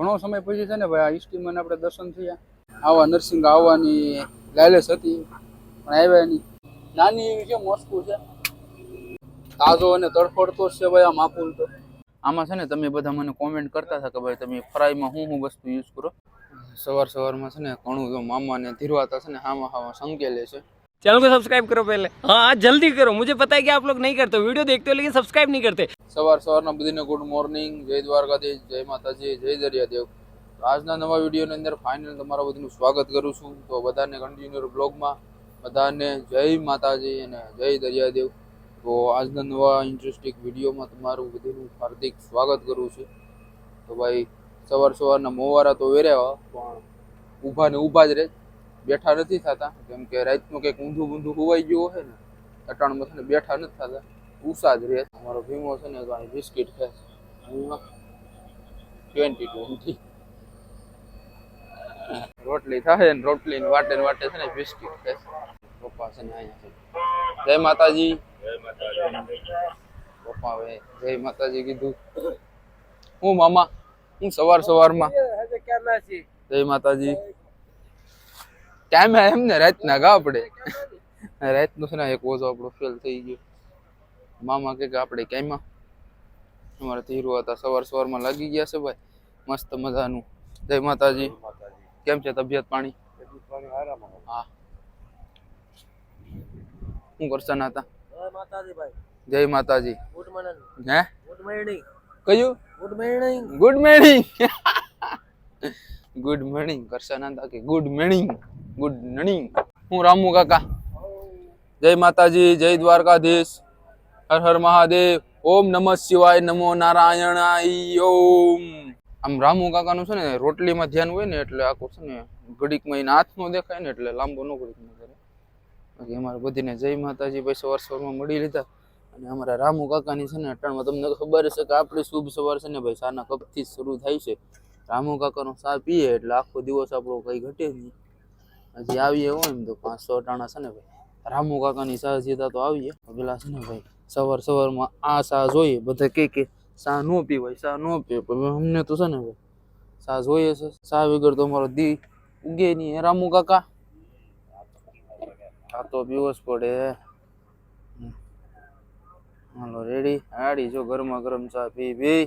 ઘણો સમય પછી છે ને ભાઈ આ ઈષ્ટીમાં આપણે દર્શન થયા. આવા નરસિંહ આવવાની લાયલેસ હતી પણ આવ્યા નહીં. નાની એવી છે વસ્તુ છે? તાજો અને તડફડતો જ છે ભાઈ આ માપુલ તો. આમાં છે ને તમે બધા મને કોમેન્ટ કરતા હતા કે ભાઈ તમે ફ્રાઈમાં શું શું વસ્તુ યુઝ કરો? સવાર સવારમાં છે ને ઘણું જો મામાને ધીરવાતા છે ને હામાં હામાં સંકેલે છે. चैनल को सब्सक्राइब करो पहले हाँ जल्दी करो मुझे पता है कि आप लोग नहीं करते हो, वीडियो देखते हो लेकिन सब्सक्राइब नहीं करते સવાર સવારના બધાને ગુડ મોર્નિંગ જય દ્વારકાધીશ જય માતાજી જય દરિયાદેવ તો આજના નવા વિડીયોની અંદર ફાઇનલ તમારા બધાનું સ્વાગત કરું છું તો બધાને કન્ટિન્યુ બ્લોગમાં બધાને જય માતાજી અને જય દરિયાદેવ તો આજના નવા ઇન્ટરેસ્ટિંગ વિડીયોમાં તમારું બધાનું હાર્દિક સ્વાગત કરું છું તો ભાઈ સવાર સવારના મોવારા તો વેર્યા પણ ઊભા ને ઊભા જ રહે બેઠા નથી થતા. કેમ કે રાતનું કંઈક ઊંધું ઊંધું હોવાઈ ગયું હોય ને અટાણમાં છે ને બેઠા નથી થતા. ઉષા જ રહે. અમારો ભીમો છે ને તો અહીં બિસ્કિટ છે. ટ્વેન્ટી ટ્વેન્ટી રોટલી થાય ને રોટલી વાટે ને વાટે છે ને બિસ્કિટ છે. પપ્પા છે ને અહીંયા જય માતાજી. પપ્પા હવે જય માતાજી કીધું. હું મામા હું સવાર સવારમાં. જય માતાજી. ટાઈમે એમને રાતના ગા પડે. રાતનું છે એક ઓઝો આપણો ફેલ થઈ ગયો. મામા કે આપણે ક્યાંમાં અમારા ધીરુ હતા સવાર સવારમાં લાગી ગયા છે ભાઈ. મસ્ત મજાનું. જય માતાજી. કેમ છે તબિયત પાણી? હા. શું કરશન હતા? જય માતાજી હે? Good morning good morning good morning Karshan હતા કે ગુડ મોર્નિંગ ગુડ મોર્નિંગ હું રામુ કાકા. જય માતાજી જય દ્વારકાધીશ. હર હર મહાદેવ. ઓમ નમઃ શિવાય નમો નારાયણાય ઓમ. આમ રામુ કાકાનું છે ને રોટલીમાં ધ્યાન હોય ને એટલે આખું છે ને ઘડીકમાં એના હાથ દેખાય ને એટલે લાંબો ન ઘડીક ન કરે. બાકી અમારે બધીને જય માતાજી પૈસા સવાર સવારમાં મળી લીધા. અને અમારા રામુ કાકાની છે ને અટાણમાં તમને ખબર છે કે આપણી શુભ સવાર છે ને ભાઈ સાના કપથી જ શરૂ થાય છે. રામુ કાકાનો સા પીએ એટલે આખો દિવસ આપણો કંઈ ઘટે નહીં. હજી આવીએ હોય ને તો પાંચસો અટાણા છે ને ભાઈ. રામુ કાકાની શાહ જીતા તો આવીએ. પેલા છે ને ભાઈ, સવાર સવારમાં આ શાહ જોઈએ, બધા કે કે શાહ નો પીવાય શાહ નો પીવાય. અમને તો છે ને ભાઈ શાહ જોઈએ છે. શાહ વગર તો અમારો દી ઉગે નહીં. રામુ કાકા? આ તો પીવો જ પડે. હાલો રેડી હાડી, જો ગરમા ગરમ ચા પી પી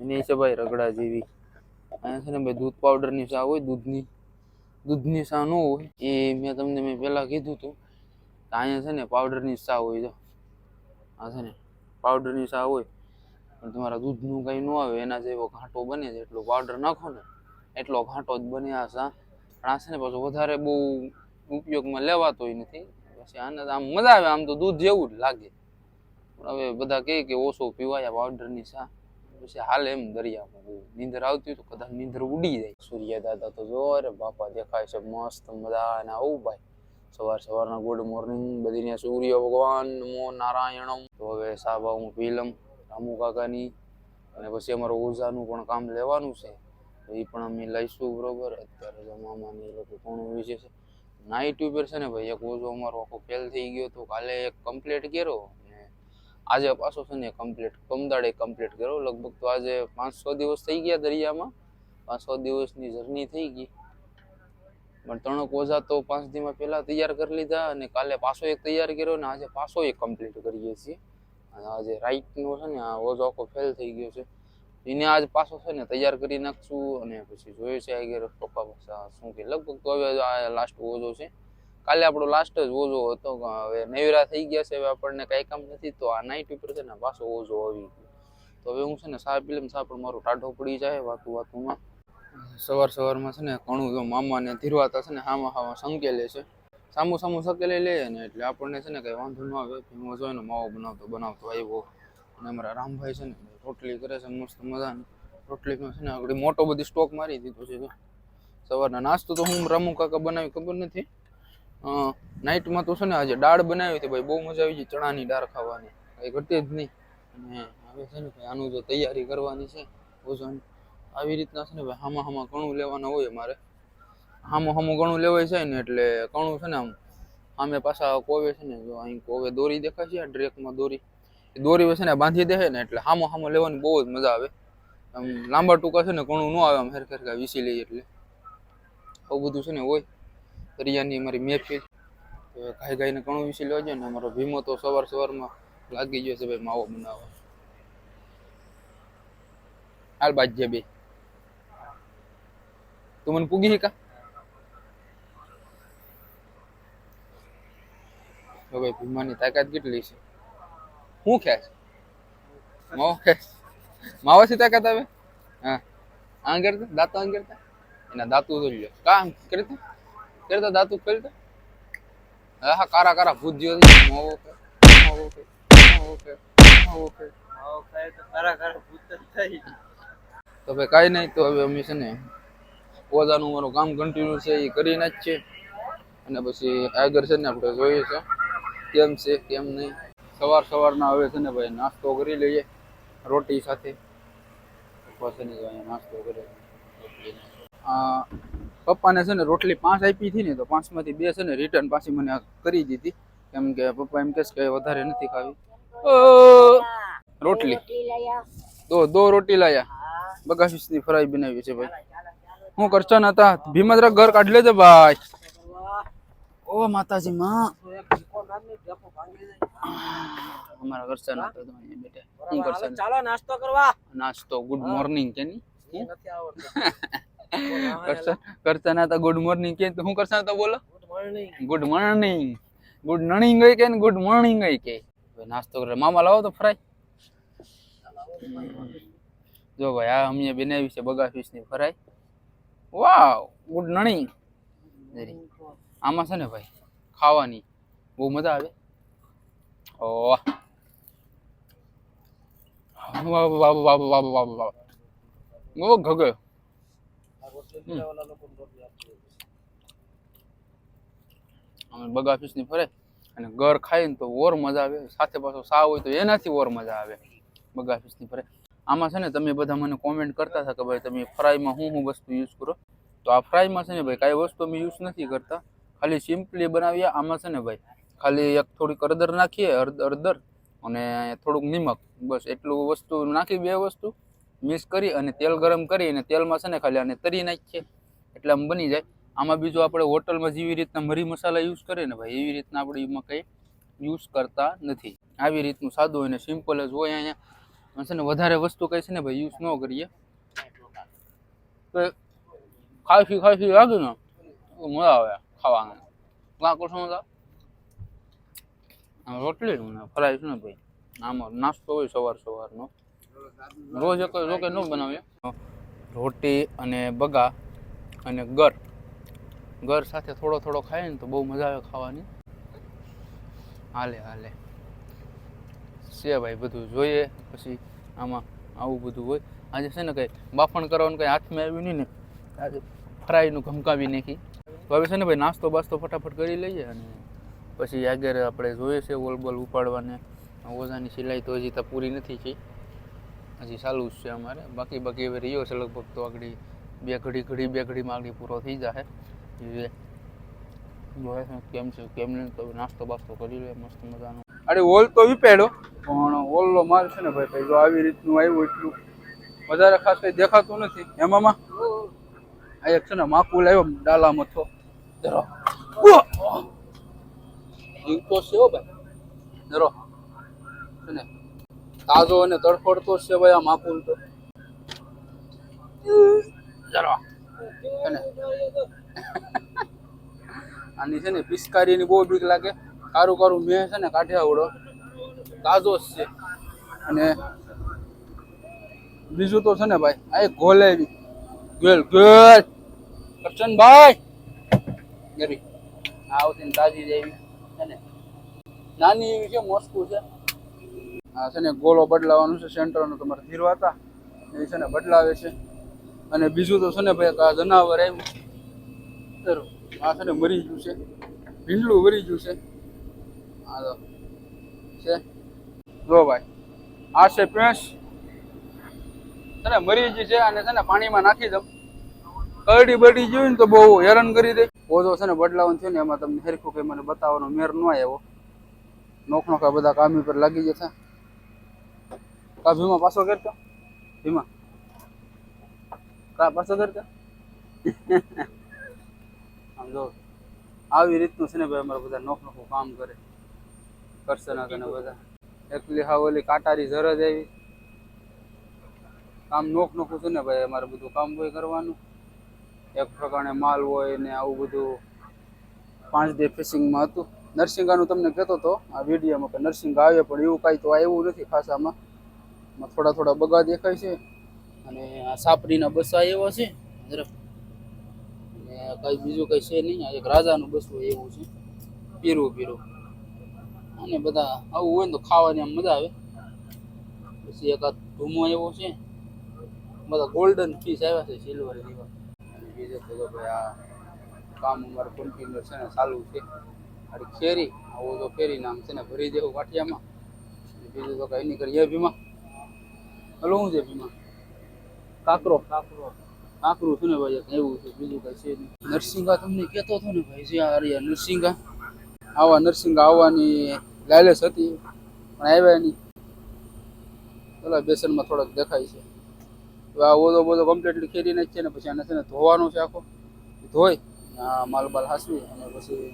એની છે ભાઈ રગડા જેવી. અહીંયા છે ને ભાઈ દૂધ પાવડરની ચા હોય, દૂધની. દૂધની ચા ન હોય, એ મેં તમને મેં પહેલાં કીધું હતું અહીંયા છે ને પાવડરની ચા હોય જો. આ છે ને પાવડરની ચા હોય. પણ તમારા દૂધનું કંઈ ન આવે, એના જેવો ઘાંટો બને છે. એટલો પાવડર નાખો ને, એટલો ઘાંટો જ બને આ ચા પણ આ છે ને પાછું વધારે બહુ ઉપયોગમાં લેવાતોય નથી. પછી આને આમ મજા આવે, આમ તો દૂધ જેવું જ લાગે. પણ હવે બધા કહે કે ઓછો પીવાય પાવડરની ચા પછી હાલ એમ દરિયામાં. નીંદર આવતી તો કદાચ નીંદર ઉડી જાય. સૂર્ય દાદા તો જો બાપા દેખાય છે મસ્ત મજા અને આવું ભાઈ. સવાર સવારના ગુડ મોર્નિંગ બધીને સૂર્ય ભગવાન નમો નારાયણમ. તો હવે સાબા હું લઉં રામુ કાકાની. અને પછી અમારું ઓઝાનું પણ કામ લેવાનું છે. તો એ પણ અમે લઈશું બરોબર. અત્યારે તો એ લોકો કોણ વિશે છે? નાઇટ ઉપર છે ને ભાઈ, એક ઓઝો અમારો આખો ફેલ થઈ ગયો તો કાલે એક કમ્પ્લીટ કર્યો. આજે પાછો છે ને કમ્પ્લીટ કમદાડે કમ્પ્લીટ કર્યો. લગભગ તો આજે પાંચ છ દિવસ થઈ ગયા દરિયામાં. પાંચ છ દિવસની જર્ની થઈ ગઈ. પણ ત્રણ કોઝા તો પાંચ દીમાં પહેલાં તૈયાર કરી લીધા અને કાલે પાછો એક તૈયાર કર્યો ને આજે પાછો એક કમ્પ્લીટ કરીએ છીએ. અને આજે રાઈટનો છે ને આ ઓઝો આખો ફેલ થઈ ગયો છે. એને આજ પાછો છે ને તૈયાર કરી નાખશું અને પછી જોયું છે આગળ પપ્પા શું કે લગભગ તો હવે આ લાસ્ટ ઓઝો છે. કાલે આપણો લાસ્ટ જ ઓઝો હતો હવે નેવરા થઈ ગયા છે, હવે આપણને કાંઈ કામ નથી, તો આ નાઇટ ઉપર છે ને પાછો ઓઝો આવી ગયો. તો હવે હું છે ને સા પી લઉં સા પણ મારો ટાઢો પડી જાય વાતું વાતુમાં. સવાર સવારમાં છે ને ઘણું જો મામાને ધીરવાતા છે ને હામાં હામાં સંકેલે છે. સામું સામું સંકેલે લે ને એટલે આપણને છે ને કંઈ વાંધો ન આવે, ભીમો જોઈએ ને માવો બનાવતો બનાવતો આવ્યો. અને અમારા રામભાઈ છે ને રોટલી કરે છે મસ્ત મજાની. રોટલીમાં છે ને આગળ મોટો બધી સ્ટોક મારી દીધો છે. સવારના નાસ્તો તો હું રામુ કાકા બનાવી ખબર નથી? નાઇટમાં તો છે ને આજે દાળ બનાવી હતી ભાઈ, બહુ મજા આવી ગઈ ચણાની દાળ ખાવાની. કંઈ ઘટે જ નહીં. અને હવે છે ને આનું જો તૈયારી કરવાની છે, ભોજન. આવી રીતના છે ને ભાઈ, હામાં હામાં ઘણું લેવાના હોય મારે હામું હામું ઘણું લેવાય છે ને, એટલે ઘણું છે ને આમ, સામે પાછા કોવે છે ને, જો અહીં કોવે દોરી દેખાય છે, આ ડ્રેકમાં દોરી. એ દોરી છે ને બાંધી દે ને, એટલે હામો હામો લેવાની બહુ જ મજા આવે. આમ લાંબા ટૂંકા છે ને, ઘણું ન આવે આમ હેર હેર વીસી લઈએ એટલે. આવું બધું છે ને હોય. દરિયાની અમારી મહેફિલ ગાય ગાયને ઘણું વિશે લેવા જોઈએ ને, અમારો ભીમો તો સવાર સવારમાં લાગી ગયો છે ભાઈ માવો બનાવવા. હાલ બાજ્ય બે. તું મને પૂગી કા? તો ભાઈ ભીમાની તાકાત કેટલી છે? હું ખેંચ માવો ખેસ માવો છે તાકાત આવે? હા. આમ કરતા દાંતો કરતા એના દાંતું તો લ્યો. કામ આમ કરતા કરતા દાંતું હા હા કારા કારા ભૂત જીવો થઈ ગયો. માવો ખે માવો ખે માવો ખે માવો ખે તો ભાઈ કાંઈ નહીં તો હવે અમે છે ને પોતાનું મારું કામ કન્ટિન્યુ છે એ કરીને જ છે. અને પછી આગળ છે ને આપણે જોઈએ છે કેમ છે કેમ નહીં. સવાર સવારના હવે છે ને ભાઈ નાસ્તો કરી લઈએ રોટી સાથે. પપ્પા છે ને જો અહીંયા નાસ્તો કરીએ. આ પપ્પાને છે ને રોટલી પાંચ આપી હતી ને તો પાંચમાંથી બે છે ને રિટર્ન પાછી મને કરી દીધી. કેમ કે પપ્પા એમ કે વધારે નથી ખાવી. રોટલી. દો દો રોટી લાયા. બગાફીસની ફ્રાય બનાવી છે ભાઈ. હું કરચન હતા. ભીમદ્ર ઘર કાઢ લેજે ભાઈ. ઓ માતાજી માં. અમારા કરચન હતા તો અહીંયા બેઠા. હું કરચન ચાલો નાસ્તો કરવા. નાસ્તો ગુડ મોર્નિંગ કે નથી કરચન કરચન તો ગુડ મોર્નિંગ કે તો હું કરચન તો બોલો? ગુડ મોર્નિંગ ગુડ નર્નિંગ ગઈ કે ગુડ મોર્નિંગ ગઈ કે? નાસ્તો કરે. મામા લાવો તો ફ્રાય જો ભાઈ આ અમે બનાવી છે બગા ફિશની ફ્રાય વાવ ગુડ નર્નિંગ આમાં છે ને ભાઈ ખાવાની. બહુ મજા આવે. ઓહ. વાહ વાહ વાહ વાહ વાહ વાહ વાહ ગગો અમે બગા ફિશની ફરે અને ઘર ખાઈને તો ઓર મજા આવે સાથે પાછો સાવ હોય તો એનાથી ઓર મજા આવે. બગા ફિશની ફરે. આમાં છે ને તમે બધા મને કોમેન્ટ કરતા હતા કે ભાઈ તમે ફ્રાયમાં શું શું વસ્તુ યુઝ કરો? તો આ ફ્રાયમાં છે ને ભાઈ કાંઈ વસ્તુ અમે યુઝ નથી કરતા. ખાલી સિમ્પલી બનાવીએ. આમાં છે ને ભાઈ ખાલી એક થોડીક અડદર નાખીએ અડદર અને થોડુંક નિમક. બસ એટલું વસ્તુ નાખી બે વસ્તુ. મિક્સ કરી અને તેલ ગરમ કરી અને તેલમાં છે ને ખાલી આને તરી નાખીએ. એટલે આમ બની જાય. આમાં બીજું આપણે હોટલમાં જેવી રીતના મરી મસાલા યુઝ કરીએ ને ભાઈ, એવી રીતના આપણે એમાં કંઈ યુઝ કરતા નથી. આવી રીતનું સાદું અને સિમ્પલ જ હોય અહીંયા. છે ને વધારે વસ્તુ કઈ છે ને ભાઈ યુઝ ન કરીએ. તો ખાસી ખાસી લાગે ને. મજા આવે ખાવાનું. કાં કરશો મજા? રોટલી ફરાય છે ને ભાઈ. આમાં નાસ્તો હોય સવાર સવારનો. રોજ રોકે ન બનાવ્યો રોટી અને બગા અને ગર. ગર સાથે થોડો થોડો ખાય ને તો બહુ મજા આવે ખાવાની. હાલે હાલે. છે ભાઈ બધું જોઈએ, પછી આમાં આવું બધું હોય. આજે છે ને કંઈ બાફણ કરવાનું કંઈ હાથમાં આવ્યું નહીં ને, આજે ફ્રાયનું ઘમકાવી નાખી. તો હવે છે ને ભાઈ નાસ્તો બાસ્તો ફટાફટ કરી લઈએ અને પછી આગળ આપણે જોઈએ છે વોલ બોલ ઉપાડવાને. ઓઝાની સિલાઈ તો હજી તો પૂરી નથી થઈ. હજી ચાલુ જ છે અમારે. બાકી બાકી હવે રહ્યો છે લગભગ તો આગળ બે ઘડી ઘડી બે ઘડીમાં આગળ પૂરો થઈ જશે જોઈએ છે કેમ છે કેમ નહીં તો નાસ્તો બાસ્તો કરી લે મસ્ત મજાનો. અરે ઓલ તો વિપેડો. પણ ઓલનો માલ છે ને ભાઈ જો આવી રીતનું આવ્યું એટલું વધારે ખાસ કંઈ દેખાતું નથી. એમાં આ એક છે ને માકુલ આવ્યો ડાલા મથો જરો જીવતો છે ભાઈ. જરો છે ને? તાજો અને તડફડતો છે ભાઈ આ માકુલ તો. આની છે ને પિસ્કારીની બહુ બીક લાગે. કારું કારું મેં છે ને કાઠિયાવાડો તાજો જ છે. અને બીજું તો છે ને ભાઈ, આ એક ગોલે ગેલ ગેલ કરશનભાઈ ગરી આવતી તાજી જેવી છે ને? નાની એવી છે મોસ્કુ છે. આ છે ને ગોળો બદલાવાનો છે, સેન્ટરનો તમારે ધીરવા હતા એ છે ને બદલાવે છે. અને બીજું તો છે ને ભાઈ આ જનાવર આવ્યું ખરું. આ છે ને મરી ગયું છે. ભીંડલું મરી ગયું છે. આ તો છે. જો ભાઈ, આ છે પેંસ છે ને મરી ગઈ છે અને છે ને પાણીમાં નાખી દઉં. કરડી બરડી જોઈને તો બહુ હેરાન કરી દે. ઓજો છે ને બદલાવાનું થયું ને એમાં તમને હેરખું કે મને બતાવવાનો મેર ન આવ્યો. નોખ નોખા બધા કામ પર લાગી જતા. કા ભીમા પાછો કરતો? ભીમા. કા પાછો કરતા? આમ જો, આવી રીતનું છે ને ભાઈ અમારા બધા નોખ નોખું કામ કરે. કરશે ના કને બધા એકલી હા ઓલી કાટારી જરજ આવી. કામ નોખ નોખું છે ને ભાઈ અમારે બધું કામ હોય કરવાનું. એક પ્રકારે માલ હોય ને આવું બધું. પાંચ ડે ફિશિંગમાં હતું. નરસિંગાનું તમને કહેતો હતો આ વિડીયોમાં કે નરસિંહ આવે પણ એવું કાંઈ તો આવ્યું નથી ખાસામાં એમાં થોડા થોડા બગા દેખાય છે. અને આ સાપરીના બસા એવા છે. જરા. અને કઈ બીજું કઈ છે નહીં. આ એક રાજાનું બસવું એવું છે. પીરું પીરું. અને બધા આવું હોય ને તો ખાવાની આમ મજા આવે. પછી એક આ ધૂમો એવો છે. બધા ગોલ્ડન ફીસ આવ્યા છે સિલ્વર જેવા. બીજું તો ભાઈ આ કામ અમારું કન્ટિન્યુ છે ને ચાલુ છે. અરે ખેરી. આવું તો ફેરી નામ છે ને ભરી દેવું કાઠિયામાં બીજું તો કઈ નહીં કરીએ ભીમા હલો શું છે ભીમા? કાકરો. કાકરો. કાકરું છે ને ભાઈ એવું છે બીજું કઈ છે નહીં. નરસિંગા તમને કહેતો હતો ને ભાઈ જે આ નરસિંગા આવા નરસિંગા આવવાની લાલચ હતી પણ આવ્યા નહીં. પેલા બેસનમાં થોડાક દેખાય છે. આ ઓદો બોદો કમ્પ્લીટલી ખેરી નાખ છે ને પછી આને છે ને ધોવાનું છે આખો. ધોઈ આ માલ બાલ હાસવી અને પછી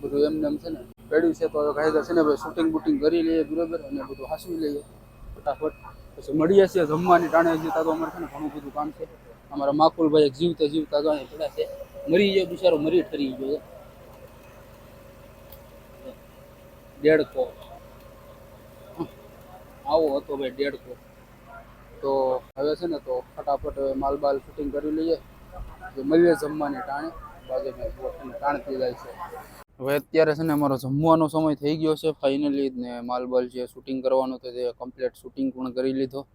બધું એમને એમ છે ને પેડ્યું છે તો કાયદા છે ને ભાઈ શૂટિંગ બુટિંગ કરી લઈએ બરોબર અને બધું હાસવી લઈએ. ફટાફટ. પછી મળીએ છીએ જમવાની ટાણે જતા તો અમારે છે ને ઘણું બધું કામ છે. અમારા માકુલભાઈ જીવતા જીવતા ગાય પડ્યા છે. મરી ગયો બિચારો, મરી ઠરી ગયો દેડકો. આવો હતો ભાઈ દેડકો. તો હવે છે ને તો ફટાફટ હવે માલ બાલ ફિટિંગ કરી લઈએ. મળીએ જમવાની ટાણે. બાજુ ટાણ પી જાય છે. હવે અત્યારે છે ને અમારો જમવાનો સમય થઈ ગયો છે. ફાઇનલી ને માલબલ જે શૂટિંગ કરવાનો તો તે કમ્પ્લીટ શૂટિંગ પણ કરી લીધો.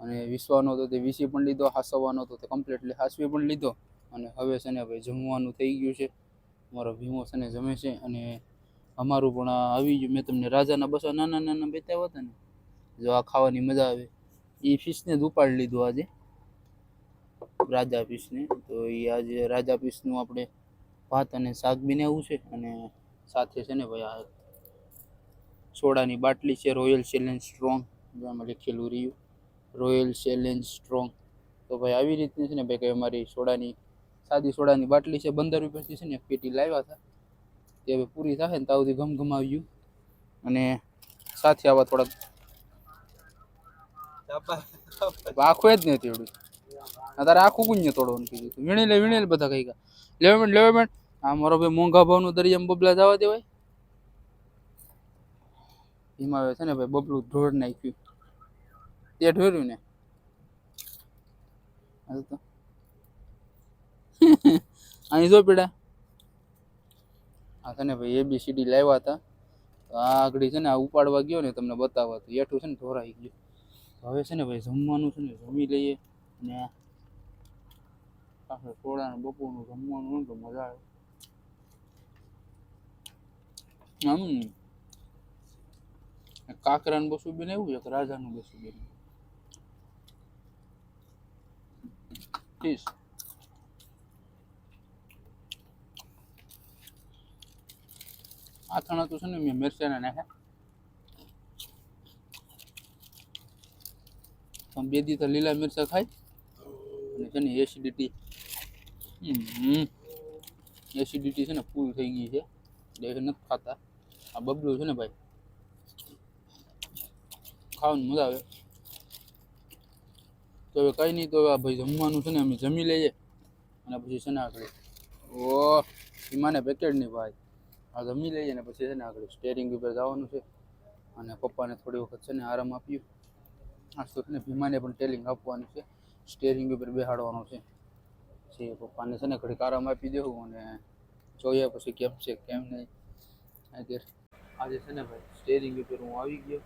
અને વિસવાનો તો તે વિસી પણ લીધો હાસવવાનો તો તે કમ્પ્લીટલી હાસવી પણ લીધો. અને હવે છે ને ભાઈ જમવાનું થઈ ગયું છે. અમારો ભીમો છે ને જમે છે અને અમારું પણ આવી ગયું. મેં તમને રાજાના બસા નાના નાના બતાવ્યા હતા ને, જો આ ખાવાની મજા આવે. એ ફિશને જ ઉપાડી લીધું આજે. રાજા ફિશને તો એ આજે રાજા ફિશનું આપણે ભાત અને શાક બનાવ્યું છે અને સાથે છે ને ભાઈ આ સોડાની બાટલી છે રોયલ ચેલેન્જ સ્ટ્રોંગ જેમાં લખેલું રહ્યું. રોયલ ચેલેન્જ સ્ટ્રોંગ તો ભાઈ આવી રીતની છે ને ભાઈ કે અમારી સોડાની સાદી સોડાની બાટલી છે પંદર રૂપિયાથી છે ને એક પેટી લાવ્યા હતા. તે હવે પૂરી થાય ને ત્યાં સુધી ગયું અને સાથે આવા થોડાક આખું જ નથી એવડું તારે આખું કુંજ તોડવાનું કીધું હતું વીણી લે વીણી લે બધા કઈ ગયા લેવા માંડ લેવા માંડ આ મારો ભાઈ મોંઘા ભાવનું દરિયામાં બબલા જવા દેવાય. એમાં આવે છે ને ભાઈ બબલું ઢોળ નાખ્યું. તે ઢોર્યું ને. અહીં જો પીડા. આ છે ને ભાઈ એબીસીડી લાવ્યા હતા. તો આ આગળ છે ને આ ઉપાડવા ગયો ને તમને બતાવવા. તો એઠું છે ને ઢોરાઈ ગયું. હવે છે ને ભાઈ જમવાનું છે ને જમી લઈએ. ને આપણે થોડા બપોરનું જમવાનું તો મજા આવે. આમ એક કાકરાનું બસું બનાવ્યું, એક રાજાનું બસું બનાવ્યું. ફીસ આથાણા તો છે ને મેં મિરચાના નાખ્યા. પણ બે દી તો લીલા મિરચા ખાય. અને છે ને એસિડિટી હમ. એસિડિટી છે ને ફૂલ થઈ ગઈ છે. એટલે એ નથી ખાતા. આ બબલું છે ને ભાઈ? ખાવાની મજા આવે. તો હવે કંઈ નહીં, તો આ ભાઈ જમવાનું છે ને અમે જમી લઈએ અને પછી છે ને આગળ ઓ, ઈમાને પેકેટ નહીં ભાઈ. આ જમી લઈએ ને પછી છે ને આગળ સ્ટેરિંગ ઉપર જવાનું છે. અને પપ્પાને થોડી વખત છે ને આરામ આપ્યું આ તો ને ભીમાને પણ ટેલિંગ આપવાનું છે. સ્ટેરિંગ ઉપર બેહાડવાનું છે. પછી પપ્પાને છે ને ઘડીક આરામ આપી દેવું અને જોઈએ પછી કેમ છે, કેમ નહીં. આજે આજે છે ને ભાઈ સ્ટેરિંગ ઉપર હું આવી ગયો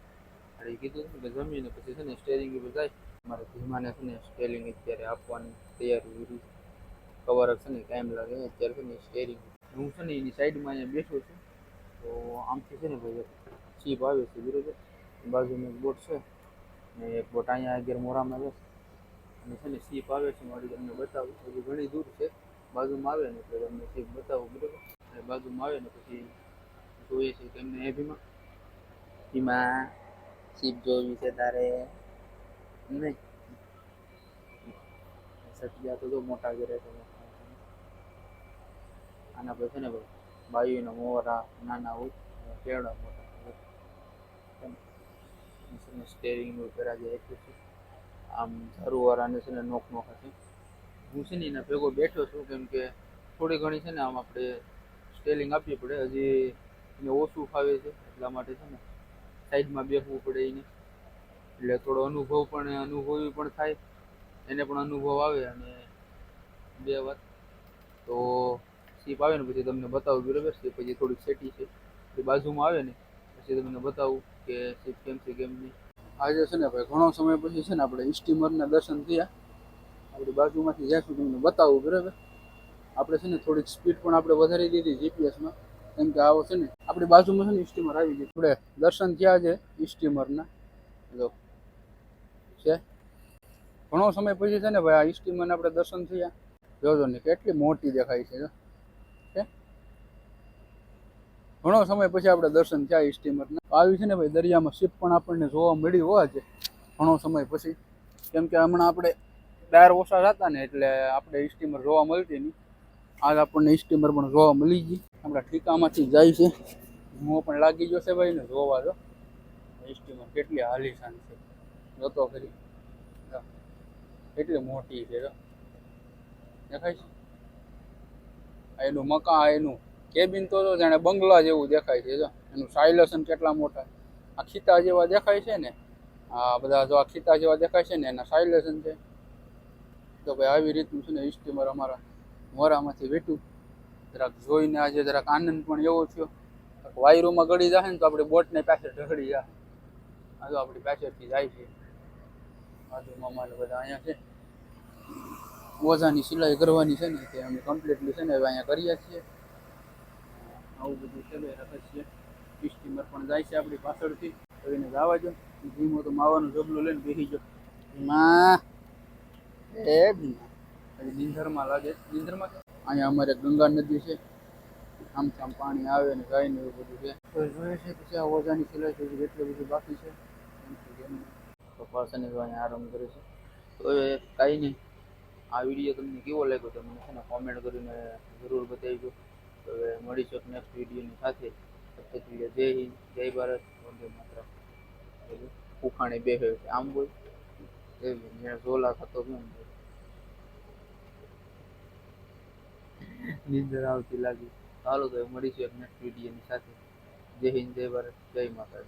અને એ કીધું હતું કે જમીને પછી છે ને સ્ટેરિંગ ઉપર જાય મારે ભીમાને છે ને સ્ટેરિંગ અત્યારે આપવાની તૈયારી કરી કવર છે ને ટાઈમ લાગે અત્યારે છે ને સ્ટેરિંગ હું છે ને એની સાઈડમાં અહીંયા બેઠો છું તો આમથી છે ને ભાઈ એક સીપ આવે છે બરોબર બાજુમાં એક બોટ છે ને એક બોટ અહીંયા આગળ મોરામાં છે અને છે ને સીપ આવે છે મારી તમને બતાવું હજી ઘણી દૂર છે બાજુમાં આવે ને એટલે તમને સીપ બતાવું બરોબર અને બાજુમાં આવે ને પછી જોઈએ છે કે એમને એભીમાં એમાં સીપ જોવી છે તારે. નહીં. સત્યા તો મોટા ઘરે તો આના પછી છે ને ભાઈ, બાયુના મોરા નાના હોય, કેળા મોટા સ્ટેરિંગ ઉપર આજે આપ્યું છે. આમ ઝારુવાળાને છે ને નોક નોક હશે. હું છે ને એના ભેગો બેઠો છું કેમ કે થોડી ઘણી છે ને આમ આપણે સ્ટેલિંગ આપવી પડે. હજી એને ઓછું ફાવે છે એટલા માટે છે ને સાઈડમાં બેસવું પડે એને. એટલે થોડો અનુભવ પણ, અનુભવી પણ થાય, એને પણ અનુભવ આવે અને બે વાત. તો સીપ આવે ને પછી તમને બતાવું, બરાબર? છે પછી થોડીક સેટી છે. એ બાજુમાં આવે ને, પછી તમને બતાવું કે સીપ કેમ છે, કેમ નહીં. આજે છે ને ભાઈ ઘણો સમય પછી છે ને આપણે સ્ટીમરના દર્શન થયા. આપણી બાજુમાંથી જ્યાં તમને બતાવું, બરાબર? આપણે છે ને થોડીક સ્પીડ પણ આપણે વધારી દીધી જીપીએસમાં. કેમ કે આવો છે ને, આપણી બાજુમાં છે ને સ્ટીમર આવી ગયું. આપણે દર્શન થયા છે સ્ટીમરના જો, છે? ઘણો સમય પછી છે ને ભાઈ આ સ્ટીમરના આપણે દર્શન થયા. જોજો ને કેટલી મોટી દેખાય છે ઘણો સમય પછી આપણે દર્શન થયા સ્ટીમરના આવી છે ને ભાઈ દરિયામાં શિપ પણ આપણને જોવા મળી હોવા છે. ઘણો સમય પછી. કેમ કે હમણાં આપણે ટાયર ઓછા હતા ને, એટલે આપણે સ્ટીમર જોવા મળતી નહીં આજ આપણને સ્ટીમર પણ જોવા મળી ગઈ. આપણા ઠીકામાંથી જાય છે. હું પણ લાગી ગયો છે ભાઈ, ને જોવા જો એસટીમાં કેટલી હાલીશાન છે. જોતો જો. કેટલી મોટી છે દેખાય છે? એનું મકા એનું કેબિન તો જાણે બંગલા જેવું દેખાય છે, જો. એનું સાયલેશન કેટલા મોટા. આ ખીતા જેવા દેખાય છે ને. આ બધા જો આ ખીતા જેવા દેખાય છે ને, એના સાયલેશન છે. તો ભાઈ આવી રીતનું છે ને સ્ટીમર અમારા મોરામાંથી વેઠું જરાક જોઈને આજે જરાક આનંદ પણ એવો થયો. વાયરોમાં ગળી જાય ને તો આપણી બોટને પાછળ ઢગડી જાય આ આપણી પાછળથી જાય છે. આજુ મામાને બધા અહીંયા છે. ઓઝાની સિલાઈ કરવાની છે ને, તે અમે કમ્પ્લીટલી છે ને અહીંયા કરીએ છીએ. આવું બધું છે ભાઈ રહસ્ય સ્ટીમર પણ જાય છે આપણી પાછળથી. તો એને જવા જો. ધીમો તો માવાનું જબલું લઈને બેસી જો માં એ હજી લાગે નીંદરમાં? અહીંયા અમારે ગંગા નદી છે. આમ આમ પાણી આવે ને ગાય ને એવું બધું છે. તો જોઈએ છે કે આ ઓજાની સિલાઈ સુધી એટલી બધી બાકી છે. તો પાછળની જો અહીંયા આરામ કરે છે. તો એ કાંઈ નહીં. આ વીડિયો તમને કેવો લાગ્યો તો મને છે ને કોમેન્ટ કરીને જરૂર બતાવજો. તો હવે મળીશું નેક્સ્ટ વિડીયોની સાથે. જય હિન્દ, જય ભારત, વંદે માતરમ. ઉખાણે બે આમ બોલ. એવી ઝોલા ખાતો કેમ બોલ નીંદર આવતી લાગી. ચાલો તો મળીશું એક નેક્સ્ટ વિડીયોની સાથે. જય હિન્દ, જય ભારત, જય માતા